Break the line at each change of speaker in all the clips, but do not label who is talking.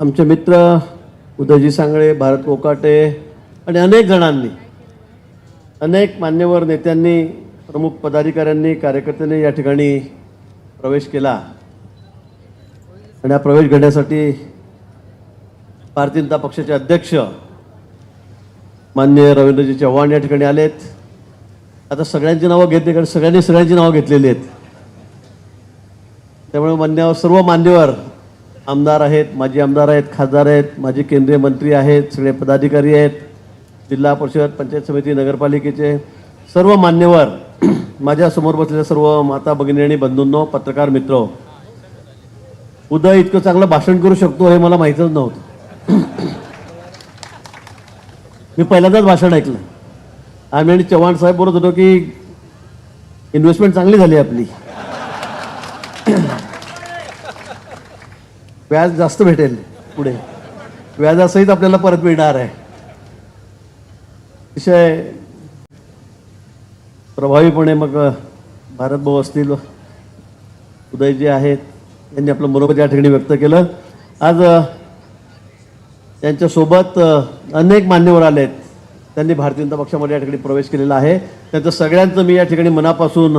आमचे मित्र उदयजी सांगळे भारत कोकाटे आणि अनेक जणांनी अनेक मान्यवर नेत्यांनी प्रमुख पदाधिकाऱ्यांनी कार्यकर्त्यांनी या ठिकाणी प्रवेश केला. आणि हा प्रवेश घेण्यासाठी भारतीय जनता पक्षाचे अध्यक्ष मान्य रवींद्रजी चव्हाण या ठिकाणी आलेत. आता सगळ्यांची नावं घेतली कारण सगळ्यांनी सगळ्यांची नावं घेतलेली आहेत. त्यामुळे मान्यवर सर्व मान्यवर आमदार आहेत माजी आमदार आहेत खासदार आहेत माजी केंद्रीय मंत्री आहेत सगळे पदाधिकारी आहेत जिल्हा परिषद पंचायत समिती नगरपालिकेचे सर्व मान्यवर माझ्यासमोर बसलेल्या सर्व माता भगिनी आणि बंधूंनो पत्रकार मित्र उदय इतकं चांगलं भाषण करू शकतो हे मला माहीतच नव्हतं. मी पहिल्यांदाच भाषण ऐकलं. आम्ही आणि चव्हाण साहेब बोलत होतो की इन्व्हेस्टमेंट चांगली झाली आपली. व्याज जास्त भेटेल पुढे. व्याजासहित आपल्याला परत मिळणार आहे. अतिशय प्रभावीपणे मग भारत भाऊ असतील उदयजी आहेत यांनी आपलं मनोगत या ठिकाणी व्यक्त केलं. आज त्यांच्यासोबत अनेक मान्यवर आलेत. त्यांनी भारतीय जनता पक्षामध्ये या ठिकाणी प्रवेश केलेला आहे. त्यांचं सगळ्यांचं मी या ठिकाणी मनापासून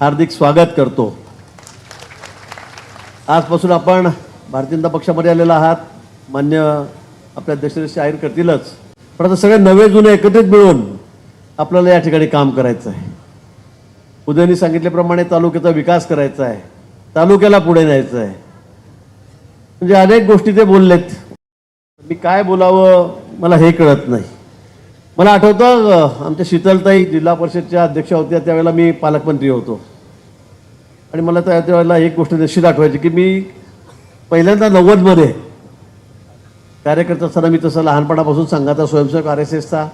हार्दिक स्वागत करतो. आजपासून आपण भारतीय जनता पक्षामध्ये आलेला आहात. मान्य आपल्या अध्यक्ष जाहीर करतीलच. पण आता सगळे नवे जुने एकत्रित मिळून आपल्याला या ठिकाणी काम करायचं आहे. उदयनी सांगितल्याप्रमाणे तालुक्याचा विकास करायचा आहे. तालुक्याला पुढे न्यायचं आहे. म्हणजे अनेक गोष्टी ते बोललेत. मी काय बोलावं मला हे कळत नाही. मला आठवतं आमच्या शीतलताई जिल्हा परिषदच्या अध्यक्षा होत्या त्यावेळेला मी पालकमंत्री होतो. आणि मला त्या त्यावेळेला एक गोष्ट निश्चित आठवायची की मी पहिल्यांदा नव्वदमध्ये कार्यकर्ता असताना मी तसं लहानपणापासून संघाचा स्वयंसेवक आर एस एसचा.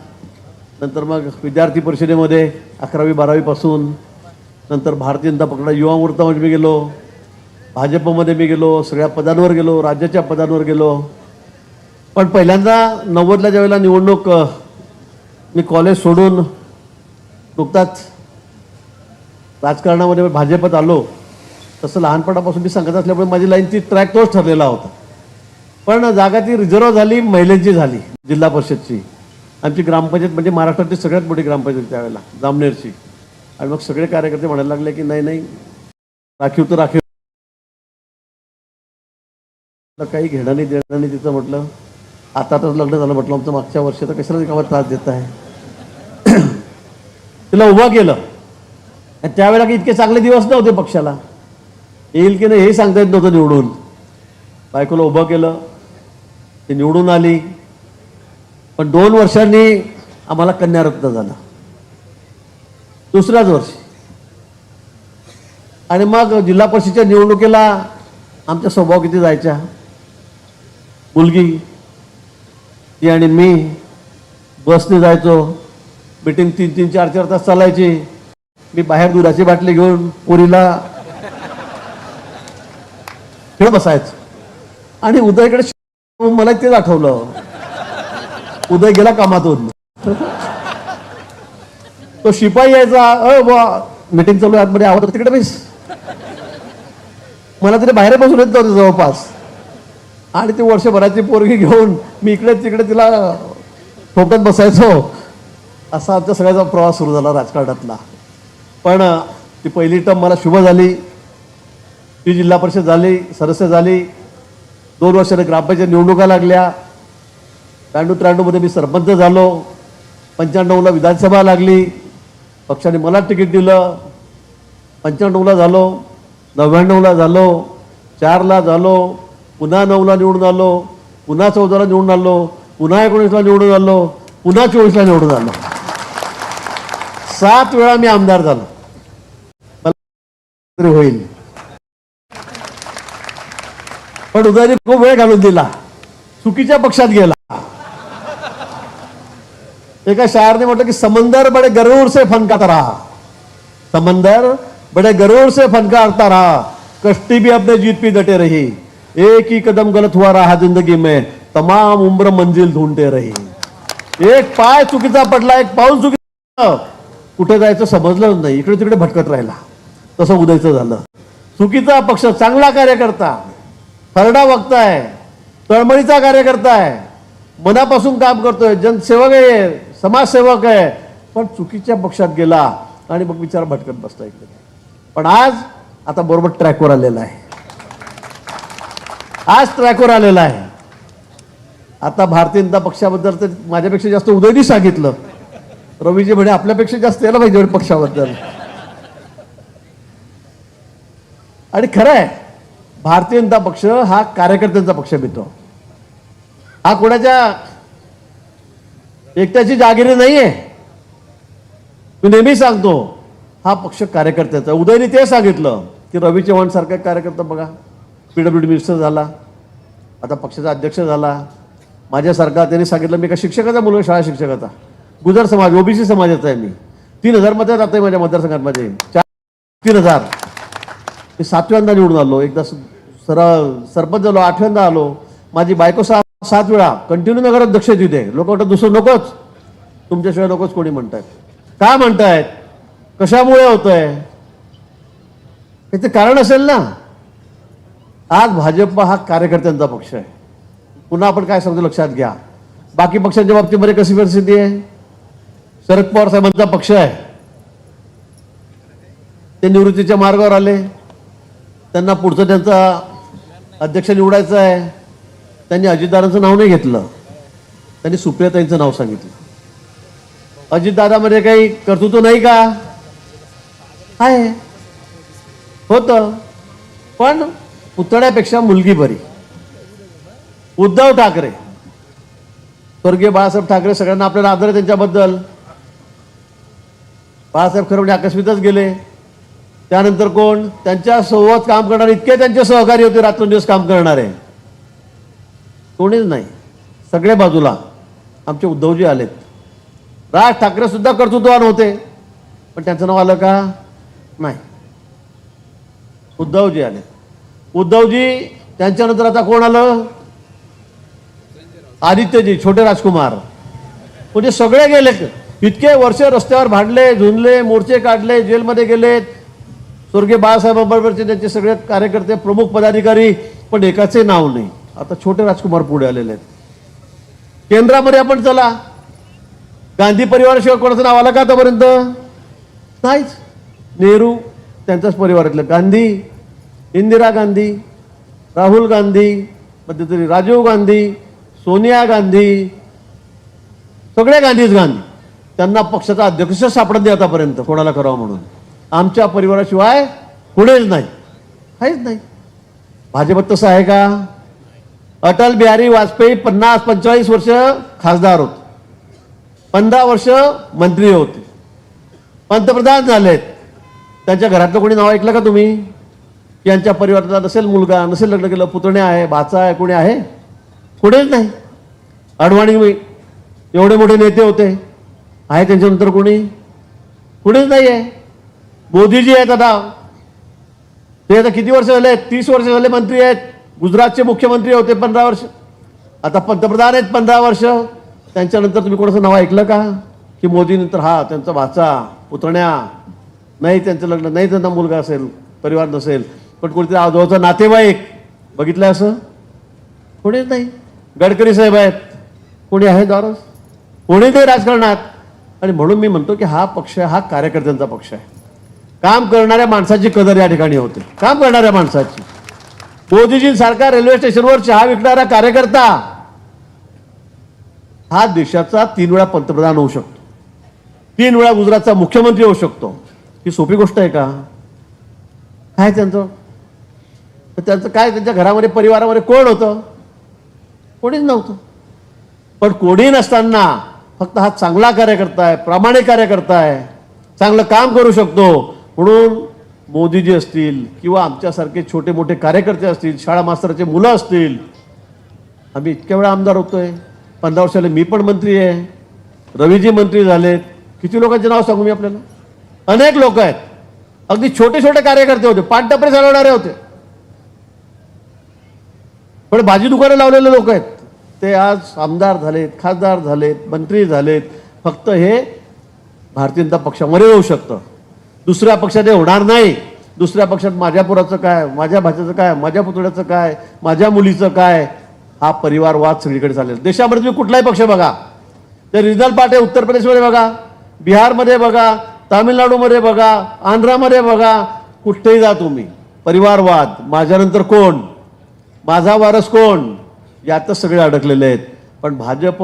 नंतर मग विद्यार्थी परिषदेमध्ये अकरावी बारावीपासून. नंतर भारतीय जनता पक्षाला युवा मोर्चामध्ये मी गेलो. भाजपमध्ये मी गेलो सगळ्या पदांवर गेलो राज्याच्या पदांवर गेलो. पण पहिल्यांदा नव्वदला ज्यावेळेला निवडणूक मी कॉलेज सोडून नुकताच राजकारणामध्ये भाजपत आलो. तसं लहानपणापासून मी सांगत असल्यामुळे माझी लाईनची ट्रॅक तोच ठरलेला होता. पण जागा ती रिझर्व झाली महिलांची झाली जिल्हा परिषदची. आमची ग्रामपंचायत म्हणजे महाराष्ट्रातली सगळ्यात मोठी ग्रामपंचायत त्यावेळेला जामनेरची. आणि मग सगळे कार्यकर्ते म्हणायला लागले की नाही नाही. राखीव तर राखीव. काही घेणं नाही देणं नाही तिचं म्हटलं. आता तर लग्न झालं म्हटलं आमचं मागच्या वर्षी तर कशाला रिकामा त्रास देत आहे? तिला उभं केलं. आणि त्यावेळेला काही इतके चांगले दिवस नव्हते पक्षाला. येईल की नाही हे सांगता येत नव्हतं निवडून. बायकोला उभं केलं. ते निवडून आली. पण दोन वर्षांनी आम्हाला कन्यारत्न झालं. दुसऱ्याच वर्षी. आणि मग जिल्हा परिषदेच्या निवडणुकीला आमच्या स्वभाव किती जायच्या? मुलगी ती आणि मी बसने जायचो. मिटिंग तीन तीन चार चार तास चालायची. मी बाहेर दुधाची बाटली घेऊन पुरीला खेळ बसायचं. आणि उदयकडे मला तेच आठवलं उदय गेला कामातून. तो शिपाई यायचा अ बा मीटिंग चालू आतमध्ये आवाज तिकडे बेस. मला तरी बाहेर बसून येत नव्हतं जवळपास. आणि ती वर्षभराची पोरगी घेऊन मी इकडे तिकडे तिला ठोकत बसायचो. असा आमच्या सगळ्याचा प्रवास सुरू झाला राजकारणातला. पण ती पहिली टर्म मला शुभ झाली. ती जिल्हा परिषद झाली सदस्य झाली. दोन वर्षाने ग्रामपंचायत निवडणुका लागल्या. त्र्याण्णव त्र्याण्णवमध्ये मी सरपंच झालो. पंच्याण्णवला विधानसभा लागली. पक्षाने मला तिकीट दिलं. पंच्याण्णवला झालो. नव्याण्णवला झालो. चारला झालो. पुन्हा नऊला निवडून आलो. पुन्हा चौदाला निवडून आलो. पुन्हा एकोणीसला निवडून आलो. पुन्हा चोवीसला निवडून आलो. सात वेळा मी आमदार झालो. मला तरी होईल. पण उदयने खूप वेळ घालून दिला. चुकीच्या पक्षात गेला. एका शायरने म्हटलं की समंदर बडे गरूर से फनकाता रहा. समंदर बड़े गरूर से फनकारता रहा. कश्ती भी अपने जीत पे डटे रही. एक ही कदम गलत हुआ रहा जिंदगी में. तमाम उम्र मंजिल ढूंढते रही. एक पाय चुकीचा पडला एक पाऊल चुकीचा. कुठे जायचं समजलं नाही. इकडे तिकडे भटकत राहिला. तसं उदयचं झालं. चुकीचा पक्ष चांगला कार्यकर्ता. खरडा वक्ता आहे तळमळीचा कार्यकर्ता आहे मनापासून काम करतोय जनसेवक आहे समाजसेवक आहे पण चुकीच्या पक्षात गेला आणि मग विचार भटकत बसता इकडे. पण आज आता बरोबर ट्रॅकवर आलेला आहे. आज ट्रॅकवर आलेला आहे. आता भारतीय जनता पक्षाबद्दल तर माझ्यापेक्षा जास्त उदयनी सांगितलं. रवीजी म्हणे आपल्यापेक्षा जास्त यायला पाहिजे पक्षाबद्दल. आणि खरं आहे भारतीय जनता पक्ष हा कार्यकर्त्यांचा पक्ष मिळतो हा कोणाच्या एकट्याची जागिरी नाहीये. मी नेहमी सांगतो हा पक्ष कार्यकर्त्याचा. उदयने ते सांगितलं की रवी चव्हाण सारखा एक कार्यकर्ता बघा. पीडब्ल्यू डी मिनिस्टर झाला आता पक्षाचा अध्यक्ष झाला. माझ्यासारखा त्यांनी सांगितलं मी एका शिक्षकाचा मुलगा शाळा शिक्षकाचा. गुजर समाज ओबीसी समाजाचा आहे मी. तीन हजारमध्ये राहतोय माझ्या मतदारसंघात माझे चार तीन हजार. मी सातव्यांदा निवडून आलो. एकदा सर सरपंच झालो आठव्यांदा आलो माझी बायको सहा सात वेळा कंटिन्यू नगर दक्ष तिथे लोक वाटत दुसरं नकोच. तुमच्याशिवाय नकोच कोणी म्हणतायत. का म्हणतायत? कशामुळे होतंय? त्याचं कारण असेल ना. आज भाजप हा कार्यकर्त्यांचा पक्ष आहे. पुन्हा आपण काय सांगतो लक्षात घ्या. बाकी पक्षांच्या बाबतीमध्ये कशी परिस्थिती आहे? शरद पवार साहेबांचा पक्ष आहे. ते निवृत्तीच्या मार्गावर आले. त्यांना पुढचं त्यांचा अध्यक्ष निवडायचं आहे. त्यांनी अजितदादांचं नाव नाही घेतलं. त्यांनी सुप्रियाताईंचं नाव सांगितलं. अजितदादामध्ये काही कर्तृत्व नाही का? आहे. होतं. पण पुतळ्यापेक्षा मुलगी बरी. उद्धव ठाकरे. स्वर्गीय बाळासाहेब ठाकरे सगळ्यांना आपल्याला आदर आहे त्यांच्याबद्दल. बाळासाहेब खरवणे आकस्मितच गेले. त्यानंतर कोण? त्यांच्यासोबत काम करणारे इतके त्यांचे सहकारी होते रात्रंदिवस काम करणारे. कोणीच नाही. सगळे बाजूला. आमचे उद्धवजी आलेत. राज ठाकरे सुद्धा कर्तृत्ववान होते. पण त्यांचं नाव आलं का? नाही. उद्धवजी आले उद्धवजी त्यांच्यानंतर आता कोण आलं? आदित्यजी छोटे राजकुमार. म्हणजे सगळे गेले इतके वर्ष रस्त्यावर भांडले झुंजले मोर्चे काढले जेलमध्ये गेलेत. स्वर्गीय बाळासाहेबांबरोबरचे त्यांचे सगळे कार्यकर्ते प्रमुख पदाधिकारी पण एकाचे नाव नाही. आता छोटे राजकुमार पुढे आलेले आहेत. केंद्रामध्ये आपण चला. गांधी परिवाराशिवाय कोणाचं नाव आलं का आतापर्यंत? नाहीच. नेहरू त्यांचाच परिवारातलं. गांधी इंदिरा गांधी राहुल गांधी मध्यंतरी राजीव गांधी सोनिया गांधी सगळे गांधीच गांधी. त्यांना पक्षाचा अध्यक्ष सापडत नाही आतापर्यंत कोणाला करावं म्हणून. आमच्या परिवाराशिवाय कुणीच नाही. काहीच नाही. भाजपत तसं आहे का? अटल बिहारी वाजपेयी पन्नास पंचेचाळीस वर्ष खासदार होते. पंधरा वर्ष मंत्री होते. पंतप्रधान झालेत. त्यांच्या घरातलं कोणी नाव ऐकलं का तुम्ही? यांच्या परिवारातला नसेल मुलगा नसेल लग्न केलं पुतणे आहे भाचा आहे कोणी आहे? कुणीच नाही. अडवाणी एवढे मोठे नेते होते. आहे त्यांच्यानंतर कोणी? कुणीच नाही आहे मोदीजी आहेत आता. ते आता किती वर्ष झाले तीस वर्ष झाले मंत्री आहेत. गुजरातचे मुख्यमंत्री होते पंधरा वर्ष. आता पंतप्रधान आहेत पंधरा वर्ष. त्यांच्यानंतर तुम्ही कोणाचं नाव ऐकलं का? की मोदीनंतर हा त्यांचा भाचा पुतण्या. नाही त्यांचं लग्न नाही त्यांना मुलगा असेल परिवार नसेल पण कोणीतरी आजोबाचा नातेवाईक. बघितलं असं? कोणीच नाही. गडकरी साहेब आहेत. कोणी आहे दारस? कोणी नाही राजकारणात. आणि म्हणून मी म्हणतो की हा पक्ष हा कार्यकर्त्यांचा पक्ष आहे. काम करणाऱ्या माणसाची कदर या ठिकाणी होते. काम करणाऱ्या माणसाची. मोदीजींसारखा रेल्वे स्टेशनवर चहा विकणारा कार्यकर्ता हा देशाचा तीन वेळा पंतप्रधान होऊ शकतो. तीन वेळा गुजरातचा मुख्यमंत्री होऊ शकतो. ही सोपी गोष्ट आहे का? काय त्यांचं? त्यांचं काय त्यांच्या घरामध्ये परिवारामध्ये कोण होतं? कोणीच नव्हतं. पण कोणी नसताना फक्त हा चांगला कार्यकर्ता आहे प्रामाणिक कार्यकर्ता आहे. चांगलं काम करू शकतो. म्हणून मोदीजी असतील किंवा आमच्यासारखे छोटे मोठे कार्यकर्ते असतील शाळा मास्तराचे मुलं असतील आम्ही इतक्या वेळा आमदार होतोय. पंधरा वर्षाला मी पण मंत्री आहे. रवीजी मंत्री झालेत. किती लोकांचे नाव सांगू मी आपल्याला? अनेक लोक आहेत. अगदी छोटे छोटे कार्यकर्ते होते. पाठटपरे चालवणारे होते. पण भाजी दुकानं लावलेले लोक आहेत. ते आज आमदार झालेत खासदार झालेत मंत्री झालेत. फक्त हे भारतीय जनता पक्षामध्ये येऊ शकतं. दुसऱ्या पक्षात हे होणार नाही. दुसऱ्या पक्षात माझ्या पुराचं काय माझ्या भाच्याचं काय माझ्या पुतळ्याचं काय माझ्या मुलीचं काय हा परिवारवाद सगळीकडे चालेल देशामध्ये तुम्ही कुठलाही पक्ष बघा. ते रिजनल पार्टी उत्तर प्रदेशमध्ये बघा बिहारमध्ये बघा तामिळनाडूमध्ये बघा आंध्रामध्ये बघा कुठेही जा तुम्ही. परिवारवाद माझ्यानंतर कोण? माझा वारस कोण? यातच सगळे अडकलेले आहेत. पण भाजप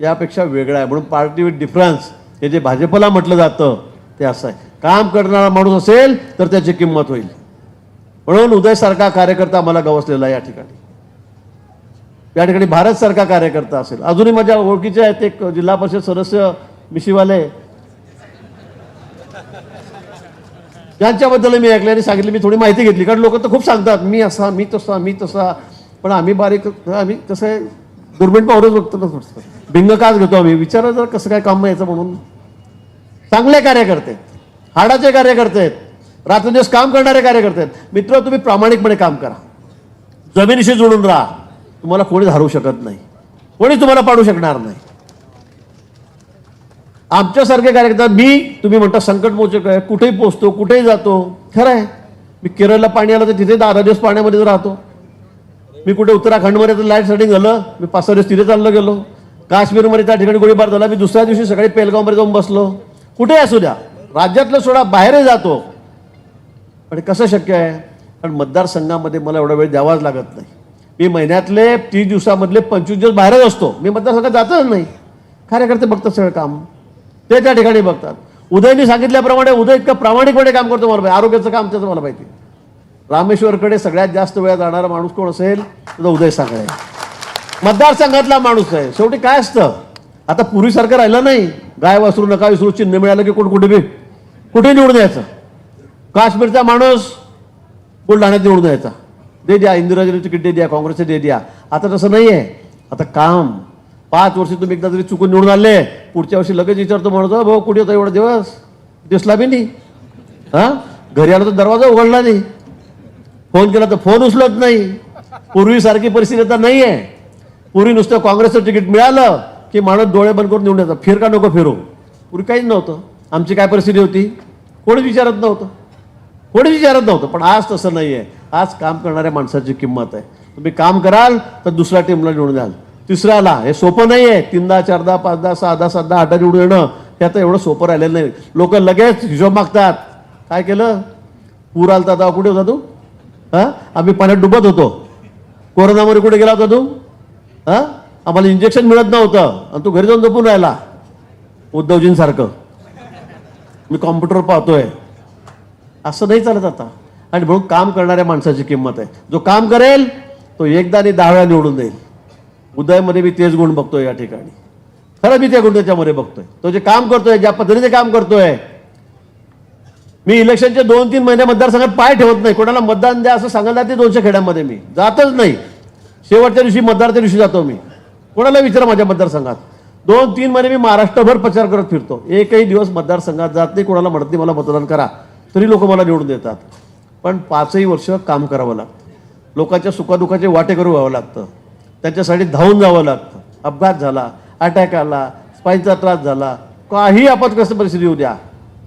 यापेक्षा वेगळा आहे. म्हणून पार्टी विथ डिफरन्स हे जे भाजपला म्हटलं जातं ते असं आहे. काम करणारा माणूस असेल तर त्याची किंमत होईल. म्हणून उदयसारखा कार्यकर्ता मला गवसलेला या ठिकाणी. या ठिकाणी भारतसारखा कार्यकर्ता असेल. अजूनही माझ्या ओळखीचे आहेत एक जिल्हा परिषद सदस्य मिशीवाले. यांच्याबद्दल मी ऐकले आणि सांगितले मी थोडी माहिती घेतली. कारण लोक तर खूप सांगतात मी असा मी तसा मी तसा. पण आम्ही बारीक आम्ही कसं आहे दुर्बीण पावरच बघतो ना थोडंसं. भिंग काच घेतो आम्ही. विचारा जर कसं काय काम यायचं म्हणून. चांगले कार्यकर्ते. आहेत. हाडाचे कार्यकर्ते आहेत. रात्रदिवस काम करणारे कार्यकर्ते आहेत. मित्र तुम्ही प्रामाणिकपणे काम करा. जमिनीशी जोडून राहा. तुम्हाला कोणीच हरवू शकत नाही. कोणी तुम्हाला पाडू शकणार नाही. आमच्यासारखे कार्यकर्ता मी तुम्ही म्हणता संकट मोचक आहे. कुठेही पोचतो कुठेही जातो. खरं आहे. मी केरळला पाणी आलं तर तिथे दहा दिवस पाण्यामध्ये राहतो. मी कुठे उत्तराखंडमध्ये तर लाइट सेटिंग झालं. मी पाच सहा दिवस तिथे चाललो गेलो. काश्मीरमध्ये त्या ठिकाणी गोळीबार झाला. मी दुसऱ्या दिवशी सकाळी पेलगावमध्ये जाऊन बसलो. कुठे असू द्या. राज्यातलं सोडा बाहेरही जातो. पण कसं शक्य आहे? कारण मतदारसंघामध्ये मला एवढा वेळ द्यावाच लागत नाही. मी महिन्यातले तीस दिवसामधले पंचवीस दिवस बाहेरच असतो. मी मतदारसंघात जातच नाही. कार्यकर्ते बघतात सगळं काम. ते त्या ठिकाणी बघतात. उदयनी सांगितल्याप्रमाणे उदय इतकं प्रामाणिकपणे काम करतो मला माहिती आरोग्याचं काम त्याचं मला माहिती रामेश्वरकडे सगळ्यात जास्त वेळ जाणारा माणूस कोण असेल? तर उदय साखळे मतदारसंघातला माणूस आहे. शेवटी काय असतं? आता पूर्वीसारखं राहिलं नाही. गाय वासरू नका विसरू. चिन्ह मिळालं की कोण कुठे बी? कुठे निवडून यायचं? काश्मीरचा माणूस बुलढाण्यात निवडून यायचा. दे द्या इंदिराजीने तिकीट दे द्या काँग्रेसचे दे द्या. आता तसं नाही आहे आता काम. पाच वर्ष तुम्ही एकदा जरी चुकून निवडून आले पुढच्या वर्षी लगेच विचारतो म्हणतो भाऊ कुठे होता एवढा दिवस? दिसला बी नाही. हा? घरी आलो तर दरवाजा उघडला नाही. फोन केला तर फोन उचलत नाही. पूर्वीसारखी परिस्थिती आता नाही आहे पूर्वी नुसतं काँग्रेसचं तिकीट मिळालं की माणूस डोळे बंद करून निवडून येतात फिर का नको फिरू? पूर्वी काहीच नव्हतं. आमची काय परिस्थिती होती? कोणी विचारत नव्हतं? कोणी विचारत नव्हतं? पण आज तसं नाही आहे आज काम करणाऱ्या माणसाची किंमत आहे. तुम्ही काम कराल तर दुसऱ्या टीमला निवडून द्याल. तिसऱ्याला हे सोपं नाही आहे तीनदा चारदा पाचदा सहादा सातदा आठदा निवडून येणं हे आता एवढं सोपं राहिलेलं नाही. लोक लगेच हिशोब मागतात. काय केलं? पूर आलता आता कुठे होता तू? हां? आम्ही पाण्यात डुबत होतो. कोरोनामध्ये कुठे गेला होता तू? हां? आम्हाला इंजेक्शन मिळत नव्हतं. आणि तू घरी जाऊन झोपून राहिला. उद्धवजींसारखं. मी कॉम्प्युटर पाहतोय. असं नाही चालत आता. आणि म्हणून काम करणाऱ्या माणसाची किंमत आहे. जो काम करेल तो एकदा आणि दहा वेळा निवडून देईल. उदयमध्ये मी तेच गुण बघतोय या ठिकाणी. खरं मी त्या गुण त्याच्यामध्ये बघतोय. तो जे काम करतोय ज्या पद्धतीने काम करतोय मी इलेक्शनचे दोन तीन महिने मतदारसंघात पाय ठेवत नाही. कोणाला मतदान द्या असं सांगायला ते दोनशे खेड्यामध्ये मी. जातच नाही. शेवटच्या दिवशी मतदारच्या दिवशी जातो मी. कोणाला विचारा माझ्या मतदारसंघात? दोन तीन महिने मी महाराष्ट्रभर प्रचार करत फिरतो. एकही दिवस मतदारसंघात जात नाही. कोणाला म्हणत नाही मला मतदान करा. तरी लोक मला निवडून देतात. पण पाचही वर्ष काम करावं लागतं. लोकांच्या सुखादुखाचे वाटे करू व्हावं लागतं. त्यांच्यासाठी धावून जावं लागतं. अपघात झाला अटॅक आला स्पाईनचा त्रास झाला काही आपत्ग्रस्त परिस्थिती येऊ द्या.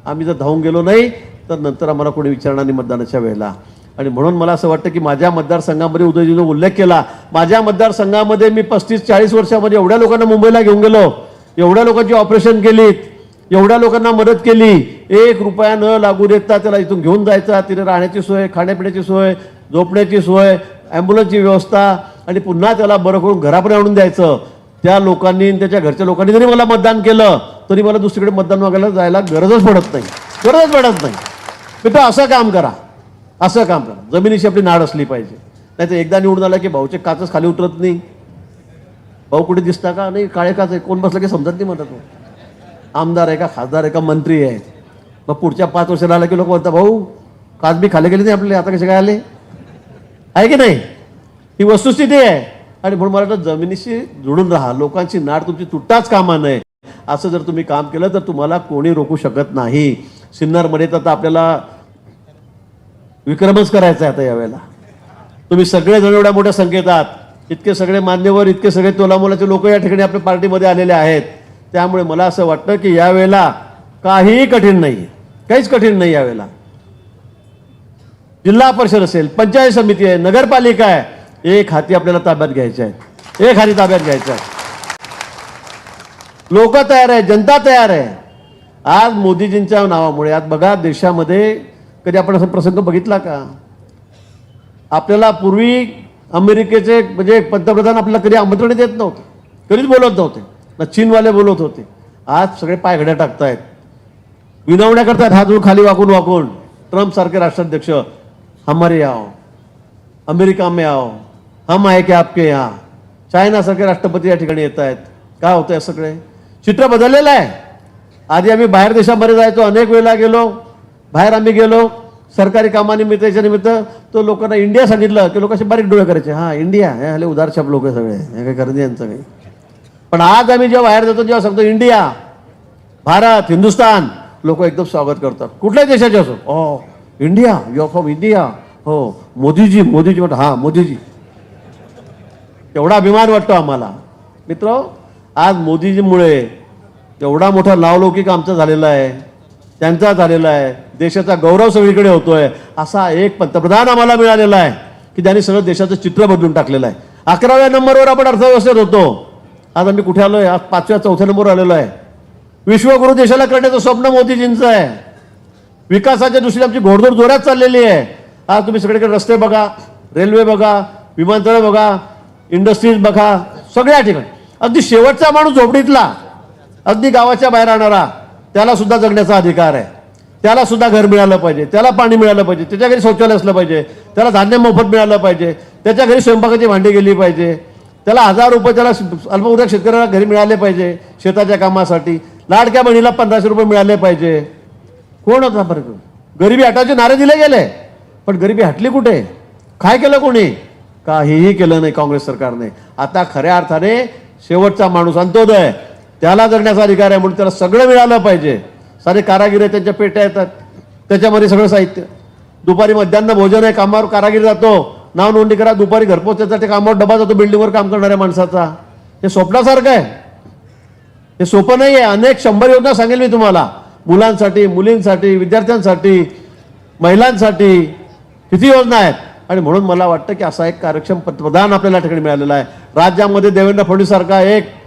आम्ही जर धावून गेलो नाही तर नंतर आम्हाला कोणी विचारणार नाही मतदानाच्या वेळेला. आणि म्हणून मला असं वाटतं की माझ्या मतदारसंघामध्ये उदयजीनं उल्लेख केला. माझ्या मतदारसंघामध्ये मी पस्तीस चाळीस वर्षामध्ये एवढ्या लोकांना मुंबईला घेऊन गेलो. एवढ्या लोकांची ऑपरेशन केलीत. एवढ्या लोकांना मदत केली. एक रुपया न लागू देता त्याला इथून घेऊन जायचा. तिथे राहण्याची सोय खाण्यापिण्याची सोय झोपण्याची सोय ॲम्ब्युलन्सची व्यवस्था आणि पुन्हा त्याला बरं करून घरापर्यंत आणून द्यायचं. त्या लोकांनी त्याच्या घरच्या लोकांनी जरी मला मतदान केलं तरी मला दुसरीकडे मतदान मागायला जायला गरजच पडत नाही. गरजच पडत नाही. मित्र असं काम करा. असं काम करा. जमिनीशी आपली नाड असली पाहिजे. नाही तर एकदा निवडून आला की भाऊचे काचच खाली उतरत नाही. भाऊ कुठे दिसता का? नाही काळे काच आहे. कोण बसलं की समजत नाही म्हणतात तो आमदार आहे का खासदार आहे का मंत्री आहे. मग पुढच्या पाच वर्षाला आला की लोक म्हणतात भाऊ काच बी खाली गेले नाही आपले. आता कसे काय आले? आहे की नाही? ही वस्तुस्थिती आहे. आणि म्हणून मला वाटतं जमिनीशी जुळून राहा. लोकांची नाड तुमची तुटताच कामा नये असं जर तुम्ही काम केलं तर तुम्हाला कोणी रोखू शकत नाही. सिन्नरमध्ये तर आपल्याला विक्रमच करायचा आहे आता यावेळेला तुम्ही सगळे जण एवढ्या मोठ्या संख्येत आहात इतके सगळे मान्यवर इतके सगळे तोलामोलाचे लोक या ठिकाणी आपल्या पार्टीमध्ये आलेले आहेत. त्यामुळे मला असं वाटतं की यावेळेला काहीही कठीण नाही काहीच कठीण नाही यावेळेला जिल्हा परिषद असेल पंचायत समिती आहे नगरपालिका आहे एक हाती आपल्याला ताब्यात घ्यायचे आहे एक हाती ताब्यात घ्यायचं आहे लोक तयार आहे जनता तयार आहे. आज मोदीजींच्या नावामुळे आज बघा देशामध्ये कधी आपण असा प्रसंग बघितला का? आपल्याला पूर्वी अमेरिकेचे म्हणजे पंतप्रधान आपल्याला कधी आमंत्रण देत नव्हते. कधीच बोलत नव्हते. ना चीनवाले बोलत होते. आज सगळे पायघड्या टाकतायत. विनवण्या करतायत हात खाली वाकून वाकून. ट्रम्प सारखे राष्ट्राध्यक्ष हमारे आओ. अमेरिका में आओ. हम आहे की आपके यहाँ? चायनासारखे राष्ट्रपती या ठिकाणी येत आहेत. काय होतं आहे सगळे? चित्र बदललेलं आहे. आधी आम्ही बाहेर देशामध्ये जायचो अनेक वेळेला गेलो. बाहेर आम्ही गेलो सरकारी कामानिमित्त याच्या निमित्त तो लोकांना इंडिया सांगितलं की लोक असे बारीक डोळे करायचे. हां इंडिया हे हले उदार छाप लोक सगळे. हे काही करणे यांचं काही. पण आज आम्ही जेव्हा बाहेर जातो जेव्हा सांगतो इंडिया भारत हिंदुस्तान लोक एकदम स्वागत करतात. कुठल्याही देशाचे असो. हो. इंडिया यू फ्रॉम इंडिया हो. मोदीजी मोदीजी म्हणतो हां मोदीजी. एवढा अभिमान वाटतो आम्हाला. मित्र आज मोदीजीमुळे एवढा मोठा नावलौकिक आमचा झालेला आहे. त्यांचा झालेला आहे. देशाचा गौरव सगळीकडे होतोय. असा एक पंतप्रधान आम्हाला मिळालेला आहे की त्यांनी सगळं देशाचं चित्र बदलून टाकलेलं आहे. अकराव्या नंबरवर आपण अर्थव्यवस्थेत होतो. आज आम्ही कुठे आलो आहे आज पाचव्या चौथ्या नंबरवर आलेलो आहे. विश्वगुरु देशाला करण्याचं स्वप्न मोदीजींचं आहे. विकासाच्या दृष्टीने आमची घोडदौड जोरात चाललेली आहे. आज तुम्ही सगळीकडे रस्ते बघा रेल्वे बघा विमानतळ बघा इंडस्ट्रीज बघा सगळ्या ठिकाणी. अगदी शेवटचा माणूस झोपडीतला. अगदी गावाच्या बाहेर राहणारा. त्याला सुद्धा जगण्याचा अधिकार आहे. त्याला सुद्धा घर मिळालं पाहिजे. त्याला पाणी मिळालं पाहिजे. त्याच्या घरी शौचालय असलं पाहिजे. त्याला धान्य मोफत मिळालं पाहिजे. त्याच्या घरी स्वयंपाकाची भांडी गेली पाहिजे. त्याला हजार रुपये त्याला अल्पभूधारक शेतकऱ्याला घरी मिळाले पाहिजे शेताच्या कामासाठी. लाडक्या बहिणीला पंधराशे रुपये मिळाले पाहिजे. कोण होता बरं गरिबी हटायचे नारे दिले गेले. पण गरिबी हटली कुठे? काय केलं कोणी? काहीही केलं नाही काँग्रेस सरकारने. आता खऱ्या अर्थाने शेवटचा माणूस अंत्योदय त्याला जगण्याचा अधिकार आहे म्हणून त्याला सगळं मिळालं पाहिजे. सारे कारागिर आहे त्यांच्या पेट्या येतात. त्याच्यामध्ये सगळं साहित्य. दुपारी मध्यान्ह भोजन आहे कामावर कारागीर जातो. नाव नोंदणी करा दुपारी घरपोच त्याचा ते कामावर डबा जातो बिल्डिंगवर काम करणाऱ्या माणसाचा. हे स्वप्नासारखं आहे. हे सोपं नाही आहे. अनेक शंभर योजना सांगेल मी तुम्हाला. मुलांसाठी मुलींसाठी विद्यार्थ्यांसाठी महिलांसाठी किती योजना आहेत? आणि म्हणून मला वाटतं की असा एक कार्यक्षम प्रधान आपल्याला ठिकाणी मिळालेला आहे. राज्यामध्ये देवेंद्र फडणवीस सारखा एक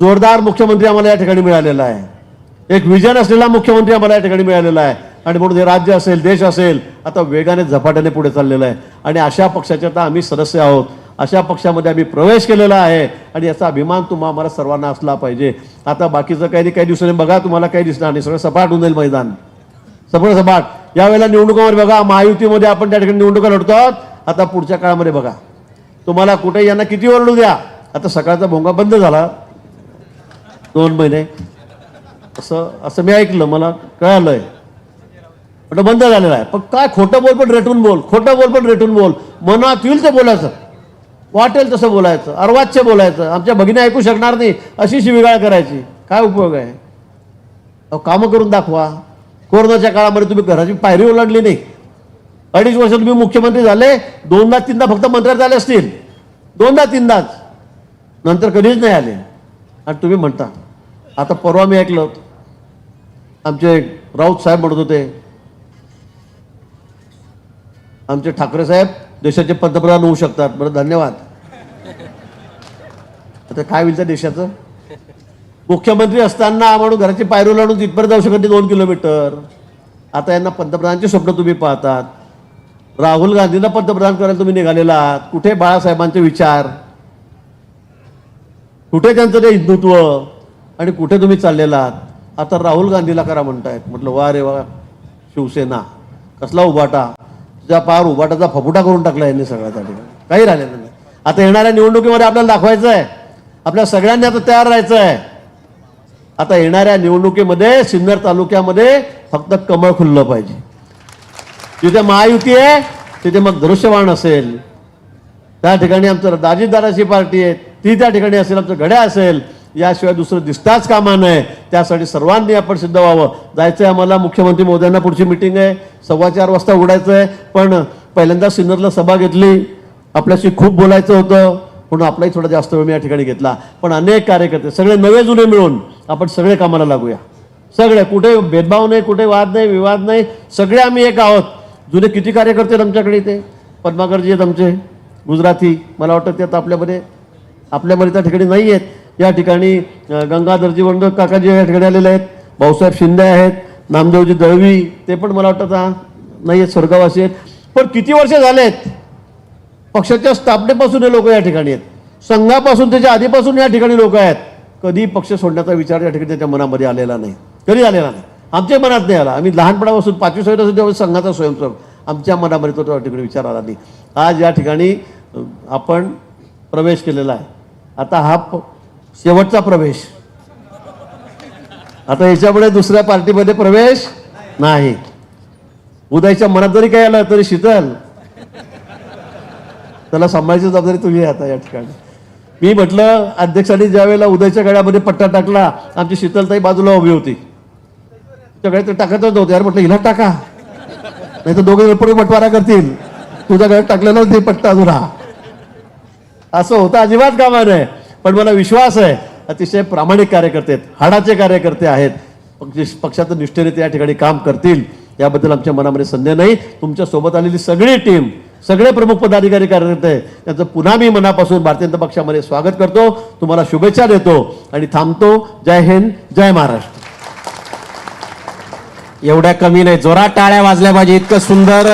जोरदार मुख्यमंत्री आम्हाला या ठिकाणी मिळालेला आहे. एक विजन असलेला मुख्यमंत्री आम्हाला या ठिकाणी मिळालेला आहे. आणि म्हणून हे राज्य असेल देश असेल आता वेगाने झपाट्याने पुढे चाललेलं आहे. आणि अशा पक्षाचे आता आम्ही सदस्य आहोत. अशा पक्षामध्ये आम्ही प्रवेश केलेला आहे. आणि याचा अभिमान तुम्हा आम्हाला सर्वांना असला पाहिजे. आता बाकीचं काही नाही काही दिवसांनी बघा तुम्हाला काही दिसणार नाही. सगळं सपाट होऊन जाईल मैदान. सगळं सपाट. यावेळेला निवडणुकामध्ये बघा महायुतीमध्ये आपण त्या ठिकाणी निवडणुका लढतो आहोत. आता पुढच्या काळामध्ये बघा. तुम्हाला कुठे यांना किती ओरडू द्या. आता सकाळचा भोंगा बंद झाला. दोन महिने. असं असं मी ऐकलं मला कळालं आहे म्हटलं बंद झालेलं आहे. पण काय खोटं बोल पण रेटून बोल. खोटं बोल पण रेटून बोल. मनात येईल ते बोलायचं. वाटेल तसं बोलायचं. अर्वाच्य बोलायचं. आमच्या भगिनी ऐकू शकणार नाही अशी शिविगाळ करायची. काय उपयोग आहे? अहो कामं करून दाखवा. कोरोनाच्या काळामध्ये तुम्ही घराची पायरी ओलांडली नाही. अडीच वर्ष तुम्ही मुख्यमंत्री झाले दोनदा तीनदा फक्त मंत्र्यात झाले असतील. दोनदा तीनदाच. नंतर कधीच नाही आले. आणि तुम्ही म्हणता. आता परवा मी ऐकलं आमचे राऊत साहेब म्हणत होते. आमचे ठाकरे साहेब देशाचे पंतप्रधान होऊ शकतात. बरं धन्यवाद. आता काय होईल त्या देशाचं? मुख्यमंत्री असताना म्हणून घराची पायरू लावून तिथपर्यंत जाऊ शकत नाही दोन किलोमीटर. आता यांना पंतप्रधानांचे स्वप्न तुम्ही पाहतात. राहुल गांधींना पंतप्रधान करायला तुम्ही निघालेला आहात कुठे बाळासाहेबांचे विचार? कुठे त्यांचं ते हिंदुत्व? आणि कुठे तुम्ही चाललेला आहात? आता राहुल गांधीला करा म्हणतायत. म्हटलं वा रे वा शिवसेना. कसला उभाटा तुझ्या पार उभाटाचा फपुटा करून टाकला यांनी सगळ्या त्या ठिकाणी काही राहिलेलं नाही. आता येणाऱ्या निवडणुकीमध्ये आपल्याला दाखवायचं आहे आपल्या सगळ्यांनी आता तयार राहायचं आहे आता येणाऱ्या निवडणुकीमध्ये सिन्नर तालुक्यामध्ये फक्त कमळ खुललं पाहिजे. जिथे महायुती आहे तिथे मग दृश्यवाण असेल. त्या ठिकाणी आमचं दाजीदाराची पार्टी आहे. ती त्या ठिकाणी असेल आमचं घड्या असेल याशिवाय दुसरं दिसताच कामा नये. त्यासाठी सर्वांनी आपण सिद्ध व्हावं. जायचं आहे आम्हाला मुख्यमंत्री मोद्यांना पुढची मिटिंग आहे. सव्वा चार वाजता उघडायचं आहे पण पहिल्यांदा सिन्नरला सभा घेतली. आपल्याशी खूप बोलायचं होतं. म्हणून आपलाही थोडा जास्त वेळ मी या ठिकाणी घेतला. पण अनेक कार्यकर्ते सगळे नवे जुने मिळून आपण सगळे कामाला लागूया. सगळे कुठे भेदभाव नाही कुठे वाद नाही विवाद नाही. सगळे आम्ही एक आहोत. जुने किती कार्यकर्ते आमच्याकडे ते पद्माकरजी आहेत आमचे. गुजराती. मला वाटतं ते आता आपल्यामध्ये आपल्यामध्ये त्या ठिकाणी नाही आहेत. या ठिकाणी गंगाधरजी वंड काकाजी या ठिकाणी आलेले आहेत. भाऊसाहेब शिंदे आहेत. नामदेवजी दळवी ते पण मला वाटतं आता नाही आहेत स्वर्गवासी आहेत. पण किती वर्ष झालेत पक्षाच्या स्थापनेपासून हे लोक या ठिकाणी आहेत. संघापासून त्याच्या आधीपासून या ठिकाणी लोक आहेत. कधी पक्ष सोडण्याचा विचार या ठिकाणी त्याच्या मनामध्ये आलेला नाही. कधी आलेला नाही. आमच्या मनात नाही आला. आम्ही लहानपणापासून पाचवी सहावीत असून तेव्हा संघाचा स्वयंसेवक. आमच्या मनामध्ये तो त्या ठिकाणी विचार आला नाही. आज या ठिकाणी आपण प्रवेश केलेला आहे. आता हा शेवटचा प्रवेश. आता याच्यामुळे दुसऱ्या पार्टीमध्ये प्रवेश नाही. उदयच्या मनात जरी काय आलं तरी शीतल. त्याला सांभाळायची जबाबदारी तुम्ही आता या ठिकाणी. मी म्हटलं अध्यक्षांनी ज्या वेळेला उदयच्या गळ्यामध्ये पट्टा टाकला आमची शीतलताई बाजूला उभी होती. त्या गळ्यात ते टाकतच नव्हते. यार म्हटलं हिला टाका. नाही तर दोघे पुढे बटवारा करतील. तुझ्या गळ्यात टाकलेला ते पट्टा तुला असं होतं अजिबात कामा नाही. पण मला विश्वास आहे अतिशय प्रामाणिक कार्यकर्ते आहेत हाडाचे कार्यकर्ते आहेत. पक्ष पक्षाचं निष्ठेने त्या या ठिकाणी काम करतील याबद्दल आमच्या मनामध्ये संदेह नाही. तुमच्यासोबत आलेली सगळी टीम सगळे प्रमुख पदाधिकारी कार्यकर्ते त्यांचं पुन्हा मी मनापासून भारतीय जनता पक्षामध्ये स्वागत करतो. तुम्हाला शुभेच्छा देतो आणि थांबतो. जय हिंद जय महाराष्ट्र.
एवढ्या कमी नाही जोरात टाळ्या वाजल्या पाहिजे इतकं सुंदर